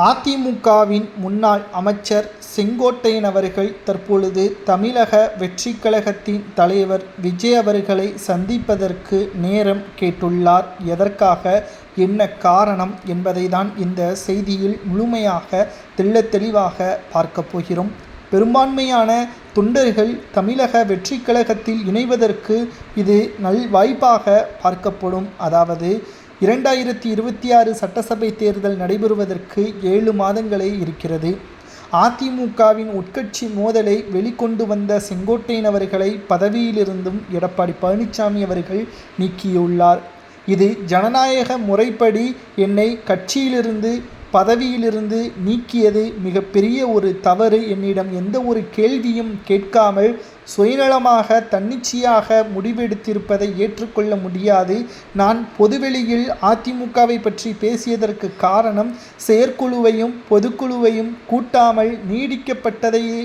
அதிமுகவின் முன்னாள் அமைச்சர் செங்கோட்டையன் அவர்கள் தற்பொழுது தமிழக வெற்றி கழகத்தின் தலைவர் விஜய் அவர்களை சந்திப்பதற்கு நேரம் கேட்டுள்ளார். எதற்காக? என்ன காரணம்? என்பதை தான் இந்த செய்தியில் முழுமையாக தெள்ள தெளிவாக பார்க்க போகிறோம். பெரும்பான்மையான தொண்டர்கள் தமிழக வெற்றி கழகத்தில் இணைவதற்கு இது நல் வாய்ப்பாக பார்க்கப்படும். அதாவது இரண்டாயிரத்தி இருபத்தி ஆறு சட்டசபை தேர்தல் நடைபெறுவதற்கு ஏழு மாதங்களே இருக்கிறது. அதிமுகவின் உட்கட்சி மோதலை வெளிக்கொண்டு வந்த செங்கோட்டையன் அவர்களை பதவியிலிருந்தும் எடப்பாடி பழனிசாமி அவர்கள் நீக்கியுள்ளார். இது ஜனநாயக முறைப்படி என்னை கட்சியிலிருந்து பதவியிலிருந்து நீக்கியது மிகப்பெரிய ஒரு தவறு. என்னிடம் எந்த ஒரு கேள்வியும் கேட்காமல் சுயநலமாக தன்னிச்சையாக முடிவெடுத்திருப்பதை ஏற்றுக்கொள்ள முடியாது. நான் பொதுவெளியில் அதிமுகவை பற்றி பேசியதற்கு காரணம் செயற்குழுவையும் பொதுக்குழுவையும் கூட்டாமல் நீடிக்கப்பட்டதையே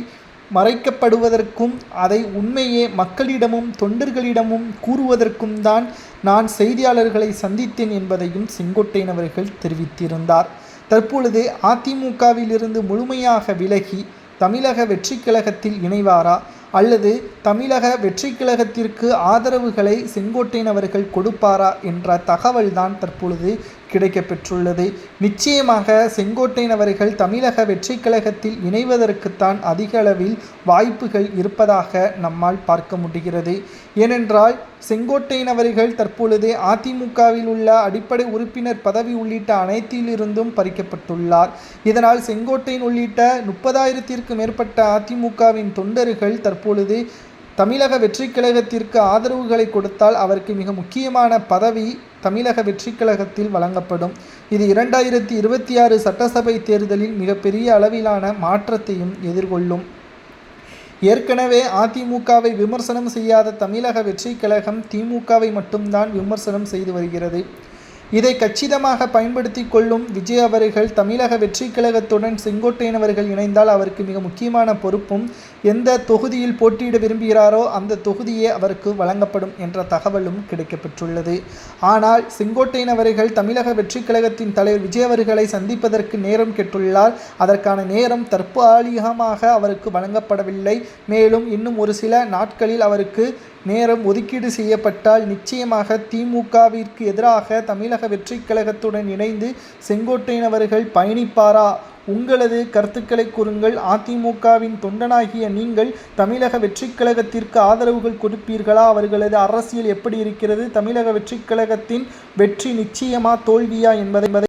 மறைக்கப்படுவதற்கும் அதை உண்மையே மக்களிடமும் தொண்டர்களிடமும் கூறுவதற்கும் தான் நான் செய்தியாளர்களை சந்தித்தேன் என்பதையும் செங்கோட்டையன் அவர்கள் தெரிவித்திருந்தார். தற்பொழுது அதிமுகவிலிருந்து முழுமையாக விலகி தமிழக வெற்றிக் கழகத்தில் இணைவாரா? அல்லது தமிழக வெற்றிக் கழகத்திற்கு ஆதரவுகளை செங்கோட்டையன் அவர்கள் கொடுப்பாரா? என்ற தகவல்தான் தற்பொழுது கிடைக்கப்பெற்றுள்ளது. நிச்சயமாக செங்கோட்டையன் அவர்கள் தமிழக வெற்றிக் கழகத்தில் இணைவதற்குத்தான் அதிக அளவில் வாய்ப்புகள் இருப்பதாக நம்மால் பார்க்க முடிகிறது. ஏனென்றால் செங்கோட்டையன் அவர்கள் தற்பொழுது அதிமுகவில் உள்ள அடிப்படை உறுப்பினர் பதவி உள்ளிட்ட அனைத்திலிருந்தும் பறிக்கப்பட்டுள்ளார். இதனால் செங்கோட்டையன் உள்ளிட்ட முப்பதாயிரத்திற்கு மேற்பட்ட அதிமுகவின் தொண்டர்கள் தற்பொழுது தமிழக வெற்றிக் கழகத்திற்கு ஆதரவுகளை கொடுத்தால் அவருக்கு மிக முக்கியமான பதவி தமிழக வெற்றிக் கழகத்தில் வழங்கப்படும். இது இரண்டாயிரத்தி இருபத்தி ஆறு சட்டசபை தேர்தலில் மிகப்பெரிய அளவிலான மாற்றத்தையும் எதிர்கொள்ளும். ஏற்கனவே அதிமுகவை விமர்சனம் செய்யாத தமிழக வெற்றிக் கழகம் திமுகவை மட்டும்தான் விமர்சனம் செய்து வருகிறது. இதை கச்சிதமாக பயன்படுத்தி கொள்ளும் விஜய் அவர்கள் தமிழக வெற்றி கழகத்துடன் செங்கோட்டையன் அவர்கள் இணைந்தால் அவருக்கு மிக முக்கியமான பொறுப்பும் எந்த தொகுதியில் போட்டியிட விரும்புகிறாரோ அந்த தொகுதியே அவருக்கு வழங்கப்படும் என்ற தகவலும் கிடைக்கப்பெற்றுள்ளது. ஆனால் செங்கோட்டையன் அவர்கள் தமிழக வெற்றி கழகத்தின் தலைவர் விஜய் அவர்களை சந்திப்பதற்கு நேரம் கெட்டுள்ளார் அதற்கான நேரம் தற்பாலிகமாக அவருக்கு வழங்கப்படவில்லை. மேலும் இன்னும் ஒரு சில நாட்களில் அவருக்கு நேரம் ஒதுக்கீடு செய்யப்பட்டால் நிச்சயமாக திமுகவிற்கு எதிராக தமிழக வெற்றிக் கழகத்துடன் இணைந்து செங்கோட்டையனவர்கள் பயணிப்பாரா? உங்களது கருத்துக்களை கூறுங்கள். அதிமுகவின் தொண்டனாகிய நீங்கள் தமிழக வெற்றிக் கழகத்திற்கு ஆதரவுகள் கொடுப்பீர்களா? அவர்களது அரசியல் எப்படி இருக்கிறது? தமிழக வெற்றிக் கழகத்தின் வெற்றி நிச்சயமா தோல்வியா என்பதை